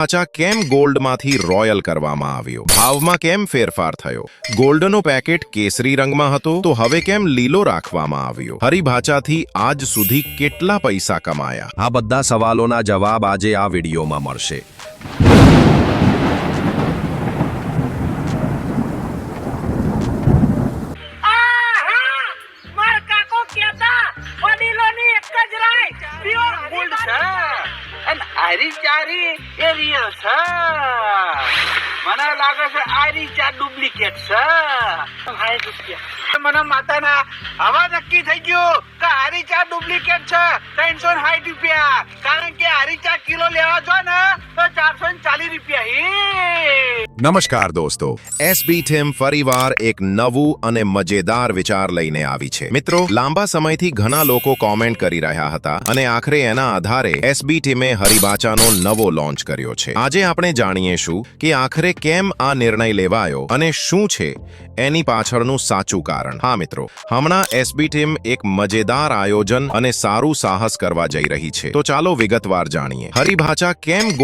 પાછા કેમ ગોલ્ડમાંથી રોયલ કરવામાં આવ્યો? ભાવમાં કેમ ફેરફાર થયો? ગોલ્ડનો પેકેટ કેસરી રંગમાં હતો, તો હવે કેમ લીલો રાખવામાં આવ્યો? હરિભાચાથી આજ સુધી કેટલા પૈસા કમાયા? આ બધા સવાલોના જવાબ આજે આ વિડીયોમાં મળશે. ગોલ્ડ છે. અને આરી ચારી એ રિયલ છે. મને લાગે છે આરી ચાર ડુપ્લિકેટ છે. સાઠ રૂપિયા. મને માતાના હવા નક્કી થઈ ગયું કે આરી ચાર ડુપ્લિકેટ છે. ત્રણસો સાઠ રૂપિયા. કારણ કે આરી ચાર કિલો લેવા જો ને ચારસો ચાલીસ નમસ્કાર દોસ્તો. એસબી ટીમ ફરીવાર એક નવું અને મજેદાર વિચાર લઈને આવી છે. મિત્રો, લાંબા સમયથી ઘણા લોકો કોમેન્ટ કરી રહ્યા હતા અને આખરે એના આધારે એસબી ટીમે હરિબાચાનો નવો લોન્ચ કર્યો છે. આજે આપણે જાણીએશું કે આખરે કેમ આ નિર્ણય લેવાયો અને શું છે એની પાછળનું સાચું કારણ. હા, મિત્રો. હમણાં એસબી ટીમ એક મજેદાર આયોજન અને સારું સાહસ કરવા જઈ રહી છે. તો ચાલો વિગતવાર જાણીએ. હરિભાચા કેમ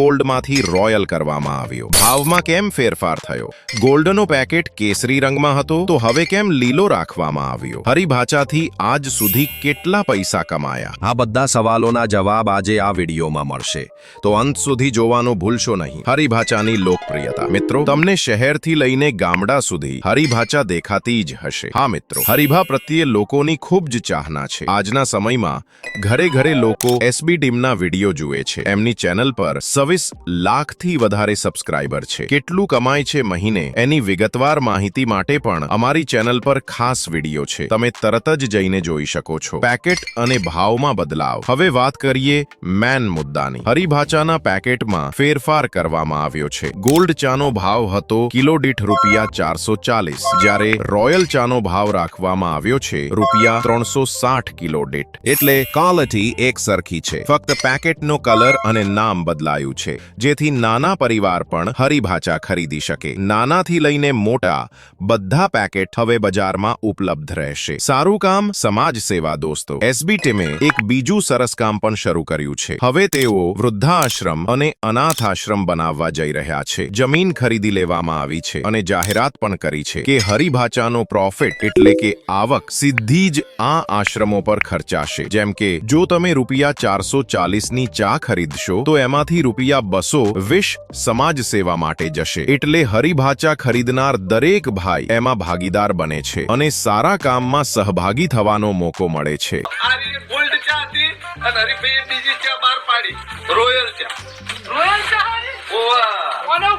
ગોલ્ડમાંથી રોયલ કરવામાં આવ્યો. ભાવમાં કેમ ફેરફાર થયો? ગોલ્ડનો પેકેટ કેસરી રંગમાં હતો, તો હવે કેમ લીલો રાખવામાં આવ્યો? હરિભાચાથી આજ સુધી કેટલા પૈસા કમાયા? આ બધા સવાલોના જવાબ આજે આ વિડીયોમાં મળશે. તો અંત સુધી જોવાનું ભૂલશો નહીં. હરિભાચાની લોકપ્રિયતા. મિત્રો, તમને શહેરથી લઈને ગામડા સુધી હરિભાચા દેખાતી જ હશે. હા, મિત્રો, હરિભા પ્રત્યે લોકોની ખૂબ જ ચાહના છે. આજના સમયમાં ઘરે ઘરે લોકો એસબી ટીમના વીડિયો જુએ છે. એમની ચેનલ પર સવીસ લાખથી વધારે સબસ્ક્રાઇબર છે. કેટલું કમાય છે મહિને? એની વિગતવાર માહિતી માટે પણ અમારી ચેનલ પર ખાસ વીડિયો છે. તમે તરત જ જઈને જોઈ શકો છો. પેકેટ અને ભાવમાં બદલાવ. હવે વાત કરીએ મેન મુદ્દાની. હરિભાચાના પેકેટમાં ફેરફાર કરવામાં આવ્યો છે. ગોલ્ડ ચાનો ભાવ હતો કિલો દીઠ રૂપિયા ચારસો ચાલીસ. જ્યારે રોયલ ચાનો ભાવ રાખવામાં આવ્યો છે રૂપિયા ત્રણસો સાઠ કિલો દીઠ એટલે ક્વોલિટી એક સરખી છે. ફક્ત પેકેટનો કલર અને નામ બદલાયું છે. જેથી નાના પરિવાર પણ હરિભાચા ખરીદી શકે. નાનાથી લઈને મોટા બધા પેકેટ હવે બજારમાં ઉપલબ્ધ રહેશે. સારું કામ, સમાજ સેવા દોસ્તો. એસબી ટીમે એક બીજું સરસ કામ પણ શરૂ કર્યું છે. હવે તેઓ વૃદ્ધાશ્રમ અને અનાથ આશ્રમ બનાવવા જઈ રહ્યા છે. જમીન ખરીદી લેવામાં આવી છે અને જાહેરાત પણ કરી છે કે હરિભાચાનો પ્રોફિટ એટલે કે આવક સીધી જ આ આશ્રમો પર ખર્ચાશે. જેમ કે, જો તમે રૂપિયા ચારસો ચાલીસની ચા ખરીદશો, તો એમાંથી રૂપિયા બસો વિશ સમાજ સેવા માટે જશે. એટલે હરિભાચા ખરીદનાર દરેક ભાઈ એમાં ભાગીદાર બને છે અને સારા કામમાં સહભાગી થવાનો મોકો મળે છે. રોયલ ચા રોયલ ચા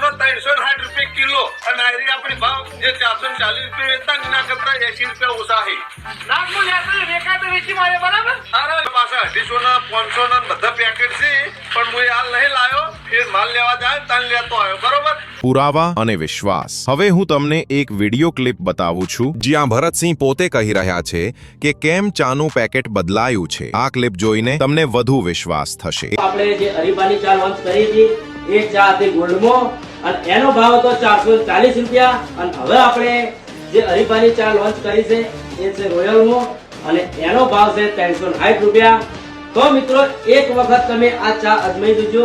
કોનો ત્રણસો સાઠ રૂપિયા કિલો. અને આયરી આપણી ભાવ જે ચારસો ચાલીસ રૂપિયા વેચતા એના કરતા એસી રૂપિયા ઓછા છે. નાગપુર લેતું વેચાતું વેચી મારે બરાબર? અરે પાછા અઢીસો ના પાંચસો ના બધા પેકેટ છે. પણ હું હાલ નહીં લાવ્યો. ફેર માલ લેવા જાય તાન લેતો આવ્યો બરોબર? પુરાવા અને વિશ્વાસ. હવે હું તમને એક વીડિયો ક્લિપ બતાવું છું જ્યાં ભરતસિંહ પોતે કહી રહ્યા છે કે કેમ ચાનું પેકેટ બદલાયું છે. આ ક્લિપ જોઈને તમને વધુ વિશ્વાસ થશે. આપણે જે હરીફાની ચા લોન્ચ કરી હતી એ ચા હતી ગોલ્ડમાં અને એનો ભાવ હતો ચારસો ચાલીસ રૂપિયા. અને હવે આપણે જે હરીફાની ચા લોન્ચ કરી છે, એ છે રોયલમાં અને એનો ભાવ છે ત્રણસો સાઠ રૂપિયા. તો મિત્રો, એક વખત તમે આ ચા અજમાઈ દેજો.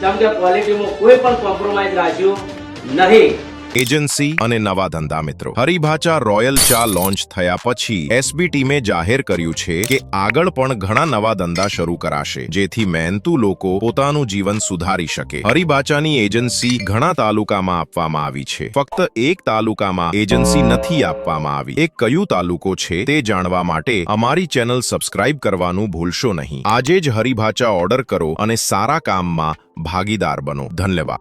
જેમ કે ક્વોલિટીમાં કોઈ પણ કોમ્પ્રોમાઇઝ રાખ્યું નહીં. એજન્સી અને નવા ધંધા મિત્રો. હરિભાચા રોયલ ચા લોન્ચ થયા પછી એસબી ટીમે જાહેર કર્યું છે કે આગળ પણ ઘણા નવા ધંધા શરૂ કરાશે, જેથી મહેનતુ લોકો પોતાનું જીવન સુધારી શકે. હરિભાચાની એજન્સી ઘણા તાલુકામાં આપવામાં આવી છે. ફક્ત એક તાલુકામાં એજન્સી નથી આપવામાં આવી. એક કયું તાલુકો છે તે જાણવા માટે અમારી ચેનલ સબસ્ક્રાઇબ કરવાનું ભૂલશો નહીં. આજે જ હરિભાચા ઓર્ડર કરો અને સારા કામમાં ભાગીદાર બનો. ધન્યવાદ.